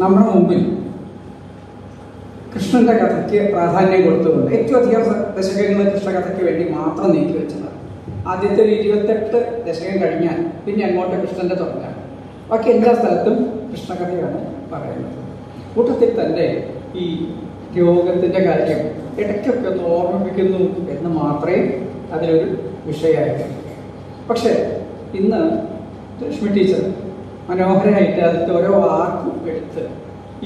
നമ്മുടെ മുമ്പിൽ കൃഷ്ണന്റെ കഥയ്ക്ക് പ്രാധാന്യം കൊടുത്തുകൊണ്ട് ഏറ്റവും അധികം ദശകങ്ങൾ കൃഷ്ണകഥയ്ക്ക് വേണ്ടി മാത്രം നീക്കി വെച്ചത് ആദ്യത്തെ ഒരു ഇരുപത്തെട്ട് ദശകം കഴിഞ്ഞാൽ പിന്നെ അങ്ങോട്ട് കൃഷ്ണന്റെ തുടങ്ങാണ്. ബാക്കി എല്ലാ സ്ഥലത്തും കൃഷ്ണകഥയാണ് പറയുന്നത്. കൂട്ടത്തിൽ തന്നെ ഈ രോഗത്തിന്റെ കാര്യം ഇടയ്ക്കൊക്കെ ഒന്ന് ഓർമ്മിപ്പിക്കുന്നു എന്ന് മാത്രമേ അതിലൊരു വിഷയമായിട്ടുള്ളൂ. പക്ഷേ ഇന്ന് ലക്ഷ്മി ടീച്ചർ മനോഹരമായിട്ട് അതിന്റെ ഓരോ വാക്കും എടുത്ത്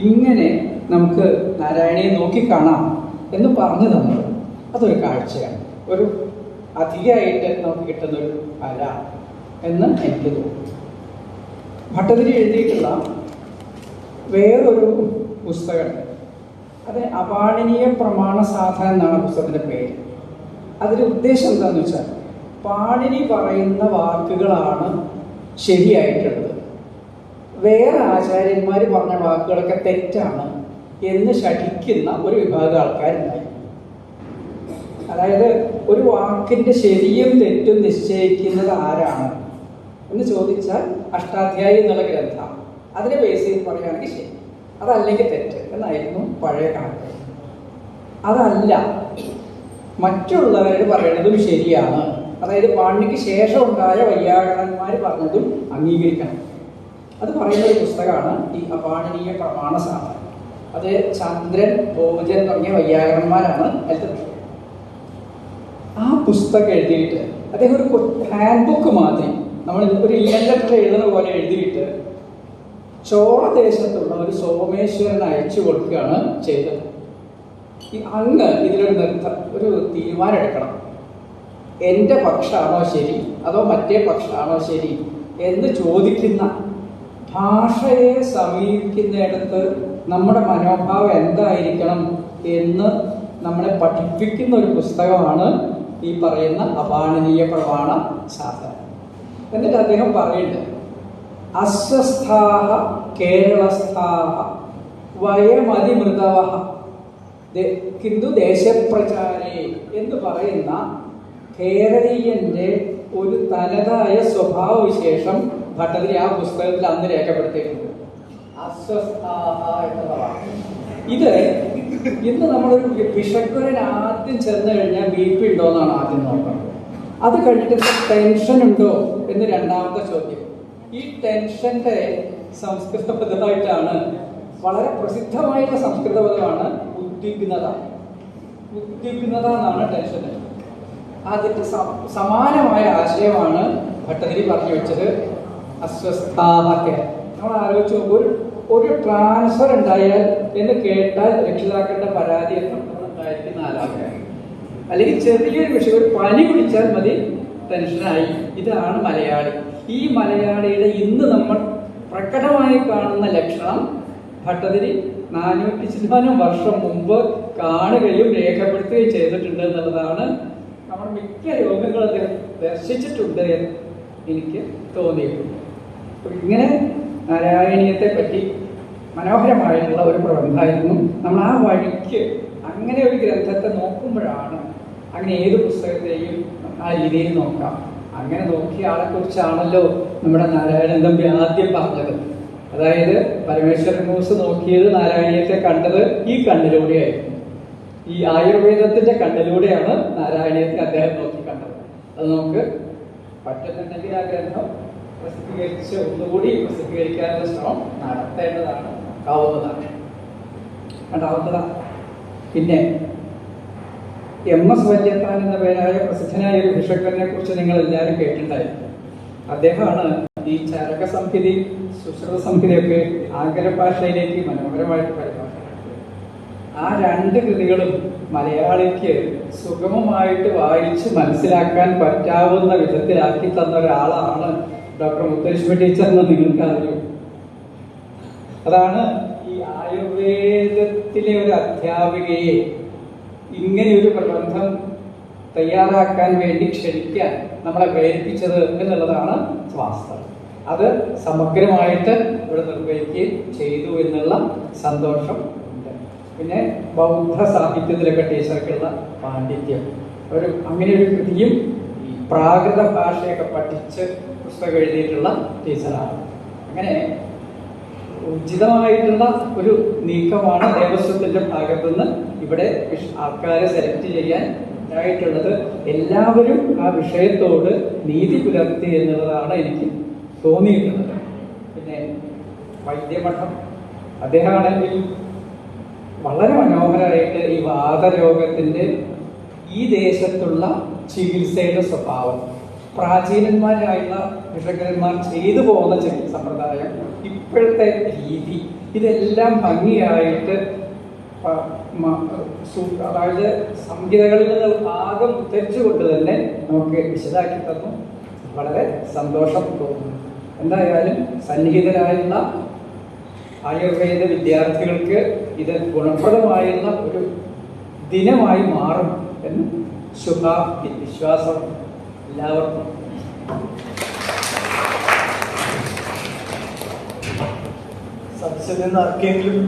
ഇങ്ങനെ നമുക്ക് നാരായണിയെ നോക്കിക്കാണാം എന്ന് പറഞ്ഞു തന്നത് അതൊരു കാഴ്ചയാണ്. ഒരു അധികമായിട്ട് നമുക്ക് കിട്ടുന്ന ഒരു കല എന്ന് എനിക്ക് തോന്നുന്നു. ഭട്ടതിരി എഴുതിയിട്ടുള്ള വേറൊരു പുസ്തകമുണ്ട് അത് അപാഠനീയ പ്രമാണ സാധന എന്നാണ് പുസ്തകത്തിന്റെ പേര്. അതിന്റെ ഉദ്ദേശം എന്താണെന്ന് വെച്ചാൽ പാണിനി പറയുന്ന വാക്കുകളാണ് ശരിയായിട്ടുള്ളത്. വേറെ ആചാര്യന്മാർ പറഞ്ഞ വാക്കുകളൊക്കെ തെറ്റാണ് എന്ന് ശഠിക്കുന്ന ഒരു വിഭാഗം ആൾക്കാരുണ്ടായി. അതായത് ഒരു വാക്കിന്റെ ശരിയും തെറ്റും നിശ്ചയിക്കുന്നത് ആരാണ്? എന്ന് ചോദിച്ചാൽ അഷ്ടാധ്യായി എന്നുള്ള ഗ്രന്ഥം. അതിനെ ബേസ് ചെയ്ത് പറയുകയാണെങ്കിൽ ശരി. അതല്ലെങ്കിൽ തെറ്റ് എന്നായിരുന്നു പഴയ കണക്ക്. അതല്ല മറ്റുള്ളവർ പറയുന്നതും ശരിയാണ്. അതായത് പാണ്ഡിക്ക് ശേഷം ഉണ്ടായ വയ്യാകരന്മാർ പറഞ്ഞതും അംഗീകരിക്കണം. അത് പറയുന്ന ഒരു പുസ്തകമാണ് ഈ അപാണനീയ പ്രമാണ സാധനം. അത് ചന്ദ്രൻ ഭോജൻ തുടങ്ങിയ വയ്യാകരന്മാരാണ് വിഷയം ആ പുസ്തകം എഴുതിയിട്ട് അദ്ദേഹം ഒരു ഹാൻഡ് ബുക്ക് മാതിരി നമ്മൾ ഒരു ലെറ്റർ എഴുതുന്ന പോലെ എഴുതിയിട്ട് ചോളദേശത്തുള്ള ഒരു സോമേശ്വരൻ അയച്ചു കൊടുക്കുകയാണ് ചെയ്തത്. ഈ അങ്ങ് ഇതിലൊരു നിർത്ത ഒരു തീരുമാനം എടുക്കണം. എന്റെ പക്ഷമാണോ ശരി? അതോ മറ്റേ പക്ഷമാണോ ശരി? എന്ന് ചോദിക്കുന്ന ഭാഷയെ സമീപിക്കുന്നിടത്ത് നമ്മുടെ മനോഭാവം എന്തായിരിക്കണം എന്ന് നമ്മളെ പഠിപ്പിക്കുന്ന ഒരു പുസ്തകമാണ് ഈ പറയുന്ന അപാനനീയ പ്രമാണ ശാസ്ത്രം. എന്നിട്ട് അദ്ദേഹം പറയുന്നത് അസ്വസ്ഥാഹ കേരളസ്ഥാഹ വയമതിമൃതവ ഹിന്ദു ദേശപ്രചാരേ എന്ന് പറയുന്ന കേരളീയന്റെ ഒരു തനതായ സ്വഭാവവിശേഷം ഭട്ടതിരി ആ പുസ്തകത്തിൽ അന്ന് രേഖപ്പെടുത്തിയിട്ടുണ്ട് ഇത് ഇന്ന് നമ്മളൊരു വിഷക്കുരൻ ആദ്യം ചെന്ന് കഴിഞ്ഞാൽ ബി പി ഉണ്ടോ എന്നാണ് ആദ്യം നോക്കുന്നത് അത് കഴിഞ്ഞിട്ട് ടെൻഷൻ ഉണ്ടോ എന്ന് രണ്ടാമത്തെ ചോദ്യം. ഈ ടെൻഷന്റെ സംസ്കൃത പദമായിട്ടാണ് വളരെ പ്രസിദ്ധമായിട്ടുള്ള സംസ്കൃത പദമാണ് ഉദ്വിഗ്നത ഉദ്വിഗ്നത എന്നാണ് ടെൻഷൻ അതിന്റെ സമാനമായ ആശയമാണ് ഭട്ടതിരി പറഞ്ഞു വെച്ചത്. അസ്വസ്ഥാഹക്കെ നമ്മൾ ആലോചിച്ച് ഒരു ഒരു ട്രാൻസ്ഫർ ഉണ്ടായാൽ എന്ന് കേട്ടാൽ രക്ഷിതാക്കളുടെ പരാതി ഉണ്ടായിരിക്കുന്ന നാലാമത്തെ അല്ലെങ്കിൽ ചെറിയൊരു വിഷയം ഒരു പനി പിടിച്ചാൽ മതി ടെൻഷനായി ഇതാണ് മലയാളി. ഈ മലയാളിയുടെ ഇന്ന് നമ്മൾ പ്രകടമായി കാണുന്ന ലക്ഷണം ഭട്ടതിരി നാനൂറ്റി ശതമാനം വർഷം മുമ്പ് കാണുകയും രേഖപ്പെടുത്തുകയും ചെയ്തിട്ടുണ്ട് എന്നുള്ളതാണ് നമ്മൾ മിക്ക രോഗങ്ങളും ദർശിച്ചിട്ടുണ്ട് എനിക്ക് തോന്നിയിട്ടുണ്ട്. ഇങ്ങനെ നാരായണീയത്തെ പറ്റി മനോഹരമായിട്ടുള്ള ഒരു പ്രബന്ധമായിരുന്നു. നമ്മൾ ആ വഴിക്ക് അങ്ങനെ ഒരു ഗ്രന്ഥത്തെ നോക്കുമ്പോഴാണ് അങ്ങനെ ഏത് പുസ്തകത്തെയും ആ രീതിയിൽ നോക്കാം. അങ്ങനെ നോക്കിയ ആളെ കുറിച്ചാണല്ലോ നമ്മുടെ നാരായണൻ തമ്പി ആദ്യം പറഞ്ഞത്. അതായത് പരമേശ്വരൻ മൂസ് നോക്കിയത് നാരായണീയത്തെ കണ്ടത് ഈ കണ്ണിലൂടെയായിരുന്നു. ഈ ആയുർവേദത്തിന്റെ കണ്ണിലൂടെയാണ് നാരായണീയത്തെ അദ്ദേഹം നോക്കി കണ്ടത്. അത് നമുക്ക് പറ്റുന്നുണ്ടെങ്കിൽ ആ ഗ്രന്ഥം പ്രസിദ്ധീകരിച്ച് ഒന്നുകൂടി പ്രസിദ്ധീകരിക്കാനുള്ള ശ്രമം നടത്തേണ്ടതാണ്. ആവുന്നതാണ്. രണ്ടാമത്തതാണ് പിന്നെ എം എസ് വല്യത്താൻ എന്ന പേരായ പ്രസിദ്ധനായ ഒരു ഭിഷക്കനെ കുറിച്ച് നിങ്ങൾ എല്ലാവരും കേട്ടിട്ടുണ്ടായിരുന്നു. അദ്ദേഹമാണ് ഈ ചരക സംഹിതി സുശ്രുത സംഹിതയൊക്കെ ആംഗല ഭാഷയിലേക്ക് മനോഹരമായിട്ട് പരിഭാഷയാക്കിയത് ആ രണ്ട് കൃതികളും മലയാളിക്ക് സുഗമമായിട്ട് വായിച്ച് മനസ്സിലാക്കാൻ പറ്റാവുന്ന വിധത്തിലാക്കി തന്ന ഒരാളാണ് ഡോക്ടർ മുത്തലക്ഷ്മി നിങ്ങൾക്ക് അറിയൂ അതാണ് ഈ ആയുർവേദത്തിലെ ഒരു അധ്യാപികയെ ഇങ്ങനെ ഒരു പ്രബന്ധം തയ്യാറാക്കാൻ വേണ്ടി ക്ഷണിക്കാൻ നമ്മളെ പ്രേരിപ്പിച്ചത് എന്നുള്ളതാണ് വാസ്തവം. അത് സമഗ്രമായിട്ട് ഇവിടെ നിർവഹിക്കുകയും ചെയ്തു എന്നുള്ള സന്തോഷം ഉണ്ട്. പിന്നെ ബൗദ്ധ സാഹിത്യത്തിലൊക്കെ ടീച്ചർക്കുള്ള പാണ്ഡിത്യം. ഒരു അങ്ങനെ ഒരു കൃതിയും പ്രാകൃത ഭാഷയൊക്കെ പഠിച്ച് പുസ്തകം എഴുതിയിട്ടുള്ള ടീച്ചറാണ്. അങ്ങനെ ഉചിതമായിട്ടുള്ള ഒരു നീക്കമാണ് ദേവസ്വത്തിന്റെ ഭാഗത്തുനിന്ന് ഇവിടെ ആൾക്കാരെ സെലക്ട് ചെയ്യാൻ ഉണ്ടായിട്ടുള്ളത്. എല്ലാവരും ആ വിഷയത്തോട് നീതി പുലർത്തി എന്നുള്ളതാണ് എനിക്ക് തോന്നിയിട്ടുള്ളത്. പിന്നെ വൈദ്യമഠം. അദ്ദേഹമാണെങ്കിൽ വളരെ മനോഹരമായിട്ട് ഈ വാദരോഗത്തിന്റെ ഈ ദേശത്തുള്ള ചികിത്സയുടെ സ്വഭാവം. പ്രാചീനന്മാരായുള്ള വിഷകരന്മാർ ചെയ്തു പോകുന്ന ചികിത്സ സമ്പ്രദായം ഇപ്പോഴത്തെ രീതി. ഇതെല്ലാം ഭംഗിയായിട്ട് അതായത് സംഹിതകളിൽ നിന്ന് ഭാഗം ഉദ്ധരിച്ചുകൊണ്ട് തന്നെ നമുക്ക് വിശദാക്കി തന്നു. വളരെ സന്തോഷം തോന്നുന്നു. എന്തായാലും സന്നിഹിതരായുള്ള ആയുർവേദ വിദ്യാർത്ഥികൾക്ക് ഇത് ഗുണപ്രദമായുള്ള ഒരു ദിനമായി മാറും. ശുഭാപ്തി വിശ്വാസം എല്ലാവർക്കും. സദസ്സിൽ നിന്ന് ആർക്കെങ്കിലും